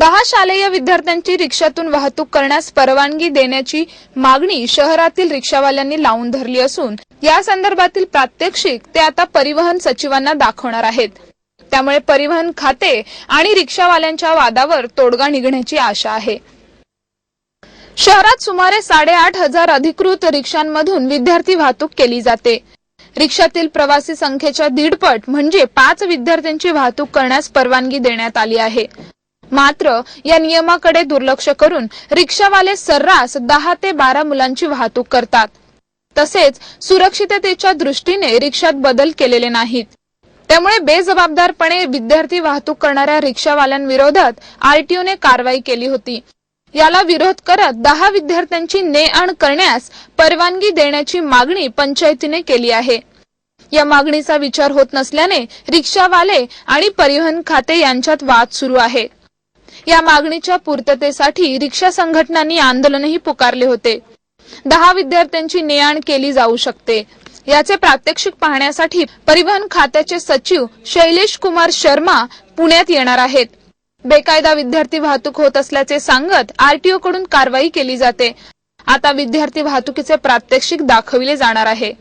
दहा शालेय विद्यार्थ्यांची रिक्षातून वाहतूक करण्यास परवानगी देण्याची मागणी शहरातील रिक्षावाल्यांनी लावून धरली असून या संदर्भातील प्रात्यक्षिक ते आता परिवहन सचिवांना दाखवणार आहेत. त्यामुळे परिवहन खाते आणि रिक्षावाल्यांच्या वादावर तोडगा निघण्याची आशा आहे. शहरात सुमारे साडेआठ हजार अधिकृत रिक्षांमधून विद्यार्थी वाहतूक केली जाते. रिक्षातील प्रवासी संख्येच्या दीडपट म्हणजे पाच विद्यार्थ्यांची वाहतूक करण्यास परवानगी देण्यात आली आहे. मात्र या नियमाकडे दुर्लक्ष करून रिक्षावाले सर्रास दहा ते बारा मुलांची वाहतूक करतात. तसेच सुरक्षिततेच्या दृष्टीने रिक्षात बदल केलेले नाहीत. त्यामुळे बेजबाबदारपणे विद्यार्थी वाहतूक करणाऱ्या रिक्षावाल्यांविरोधात आरटीओने कारवाई केली होती. याला विरोध करत दहा विद्यार्थ्यांची ने आण करण्यास परवानगी देण्याची मागणी पंचायतीने केली आहे. या मागणीचा विचार होत नसल्याने रिक्षावाले आणि परिवहन खाते यांच्यात वाद सुरू आहे. या मागणीच्या पूर्ततेसाठी रिक्षा संघटनांनी आंदोलनही पुकारले होते. दहा विद्यार्थ्यांची ने आण केली जाऊ शकते. याचे प्रात्यक्षिक पाहण्यासाठी परिवहन खात्याचे सचिव शैलेश कुमार शर्मा पुण्यात येणार आहेत. बेकायदा विद्यार्थी वाहतूक होत असल्याचे सांगत आरटीओ कडून कारवाई केली जाते. आता विद्यार्थी वाहतुकीचे प्रात्यक्षिक दाखविले जाणार आहे.